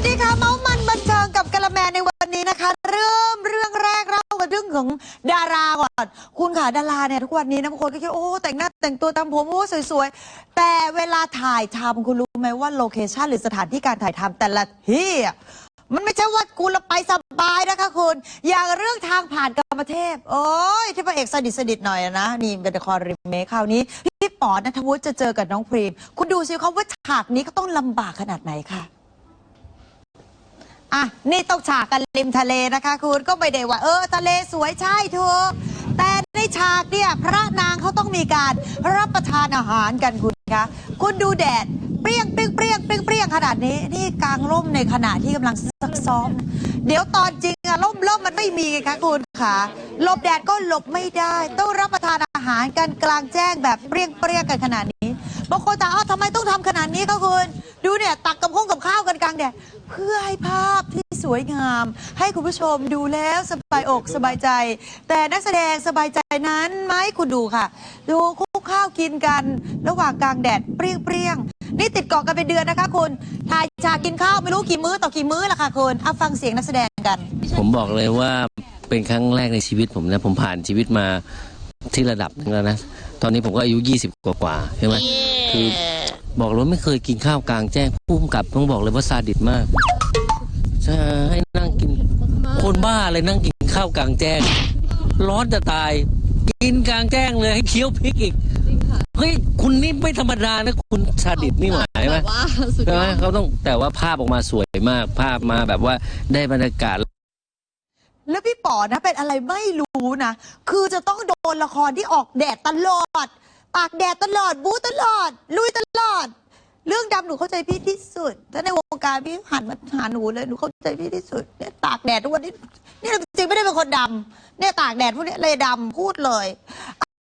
วัสดีค่ะ เมาส์มันบันเทิงกับกะละแมในวันนี้นะคะ เริ่มเรื่องแรกเรากันเรื่องของดาราก่อน คุณค่ะดาราเนี่ยทุกวันนี้นะบางคนก็คิดโอ้แต่งหน้าแต่งตัวทำผมโอ้สวยๆ แต่เวลาถ่ายทำคุณรู้ไหมว่าโลเคชั่นหรือสถานที่การถ่ายทำแต่ละที่มันไม่ใช่ว่ากูละไปสบายนะคะคุณ อย่างเรื่องทางผ่านกรรมเทพ โอ้ยที่พระเอกสนิทสนิทหน่อยนะ นี่เป็นละครรีเมคคราวนี้ พี่ปอนัทวุฒิจะเจอกับน้องพรีม คุณดูสิเขาว่าฉากนี้เขาต้องลำบากขนาดไหนค่ะ อะนี่ต้องฉากกันริมทะเลนะคะคุณก็ไม่ได้ว่า เออทะเลสวยใช่เธอแต่ในฉากเนี่ยพระนางเขาต้องมีการรับประทานอาหารกันคุณคะคุณดูแดดเปรี้ยงเปรี้ยงเปรี้ยงเปรี้ยงเปรี้ยงขนาดนี้นี่กลางร่มในขณะที่กำลังซักซ้อม เดี๋ยวตอนจริงอะร่มร่มมันไม่มีไงคะคุณค่ะหลบแดดก็หลบไม่ได้ ต้องรับประทานอาหารกันกลางแจ้งแบบเปรี้ยงเปรี้ยงกันขนาดนี้บางคนถามอ้าวทำไมต้องทำขนาดนี้ก็คุณ ดูเนี่ยตักกับข้งกับข้าวกันกลางแดด เพื่อให้ภาพที่สวยงาม ให้คุณผู้ชมดูแล้วสบายอกสบายใจ แต่นักแสดงสบายใจนั้นไหมคุณดูค่ะ ดูคุกข้าวกินกัน ระหว่างกลางแดดเปรี้ยงเปรี้ยงๆนี่ติดเกาะกันเป็นเดือนนะคะคุณถ่ายฉากกินข้าวไม่รู้กี่มื้อต่อกี่มื้อละค่ะคุณเอาฟังเสียงนักแสดงกันผมบอกเลยว่าเป็นครั้งแรกในชีวิตผมนะ ผมผ่านชีวิตมาที่ระดับหนึงแล้วนะ ตอนนี้ผมก็อายุ 20 กว่ากว่าๆใช่ไหมคือ บอกเลยว่าไม่เคยกินข้าวกลางแจ้งพุ่มกับต้องบอกเลยว่าซาดิสมากจะให้นั่งกิน คนบ้าเลยนั่งกินข้าวกลางแจ้ง ร้อนจะตาย กินกลางแจ้งเลยให้เคี้ยวพริกอีกเฮ้ยคุณนี่ไม่ธรรมดานะคุณซาดิสนี่หมายไหมแบบว่าสุดยใช่ไหอมดเขาต้องแต่ว่าภาพออกมาสวยมาก ภาพมาแบบว่าได้บรรยากาศ แล้วพี่ป๋อนะเป็นอะไรไม่รู้นะ คือจะต้องโดนละครที่ออกแดดตลอด ปากแดดตลอดบู๊ตลอด ลุยตลอด เรื่องดำหนูเข้าใจพี่ที่สุด ถ้าในวงการพี่หันมาหาหนูเลยหนูเข้าใจพี่ที่สุดเนี่ยตากแดดทุกวันนี้นี่จริงๆไม่ได้เป็นคนดำเนี่ยตากแดดพวกนี้เลยดำพูดเลย